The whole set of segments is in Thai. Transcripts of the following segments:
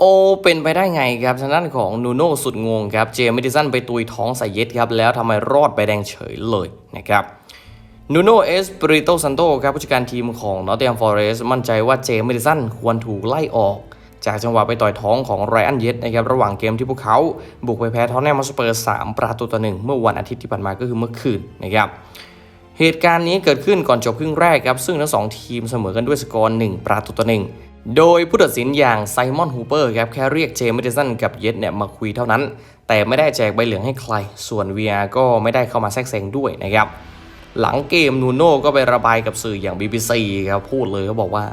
โอเป็นไปได้ไงครับทางด้านของนูโน่สุดงงครับ เจมิดิสันไปตุยท้องใส่เย็ดครับ แล้วทำไมรอดไปแดงเฉยเลยนะครับนูโน่เอสปริโตซันโตครับผู้จัดการทีมของนอตเ h ียมฟอเรสมั่นใจว่าเจมิดิสันควรถูกไล่ออก จากจังหวะไปต่อยท้องของไรอันเย็ดนะครับระหว่างเกมที่พวกเขาบุกไปแพ้ท้อนแนมมาสเปอร์3ประตูต่อหนึ่งเมื่อวันอาทิตย์ที่ผ่านมาก็คือเมื่อคืนนะครับ เหตุการณ์นี้เกิดขึ้นก่อนจบครึ่งแรกครับ ซึ่งทั้งสองทีมเสมอกันด้วยสกอร์ 1 ประตูต่อหนึ่งโดยผู้ตัดสินอย่างไซมอนฮูเปอร์ครับแค่เรียกเจมส์เมดิสันกับเย็ดเนี่ยมาคุยเท่านั้น แต่ไม่ได้แจกใบเหลืองให้ใคร ส่วน VR ก็ไม่ได้เข้ามาแทรกแซงด้วยนะครับ หลังเกมนูโน่ก็ไประบายกับสื่ออย่าง BBC ครับพูดเลยเขาบอกว่า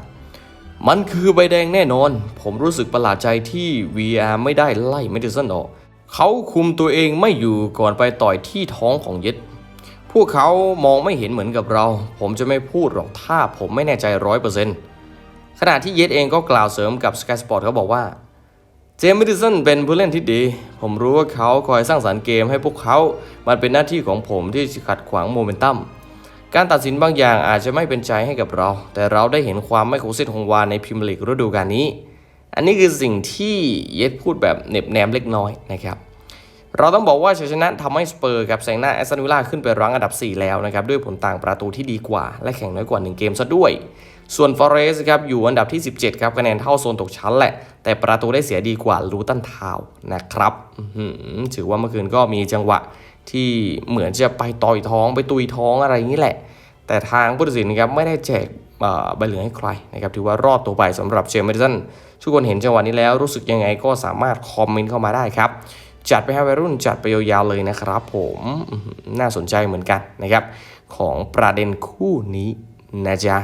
มันคือใบแดงแน่นอน ผมรู้สึกประหลาดใจที่ VR ไม่ได้ไล่เมดิสันออกเขาคุมตัวเองไม่อยู่ก่อนไปต่อยที่ท้องของเย็ด วกเขามองไม่เห็นเหมือนกับเรา ผมจะไม่พูดหรอกถ้าผมไม่แน่ใจร้อยเปอร์เซ็นต์ขณะที่เยดเองก็กล่าวเสริมกับ Sky Sport เขาบอกว่า เจมส์มิดิสันเป็นผู้เล่นที่ดี ผมรู้ว่าเขาคอยสร้างสรรค์เกมให้พวกเขา มันเป็นหน้าที่ของผมที่ขัดขวางโมเมนตัม การตัดสินบางอย่างอาจจะไม่เป็นใจให้กับเรา แต่เราได้เห็นความไม่คงเส้นคงวาในพรีเมียร์ลีกฤดูกาลนี้ อันนี้คือสิ่งที่เยดพูดแบบเน็บแนมเล็กน้อยนะครับ เราต้องบอกว่าชัยชนะทำให้สเปอร์กับแซงหน้าแอสตันวิลล่าขึ้นไปรั้งอันดับ 4 แล้วนะครับ ด้วยผลต่างประตูที่ดีกว่า และแข่งน้อยกว่า 1 เกมซะด้วย ส่วนฟอเรสครับอยู่อันดับที่ 17 ครับคะแนนเท่าโซนตกชั้นแหละ แต่ประตูได้เสียดีกว่าลูตันทาวนะครับถือว่าเมื่อคืนก็มีจังหวะที่เหมือนจะไปต่อยท้องไปตุยท้องอะไรอย่างนี้แหละ แต่ทางผู้ตัดสินครับไม่ได้แจกใบเหลืองให้ใครนะครับถือว่ารอดตัวไปสำหรับเจมส์เมดิสันทุกคนเห็นจังหวะนี้แล้วรู้สึกยังไงก็สามารถคอมเมนต์เข้ามาได้ครับ จัดไปให้วัยรุ่นจัดไปยาวๆเลยนะครับ ผมน่าสนใจเหมือนกันนะครับ ของประเด็นคู่นี้นะจ๊ะ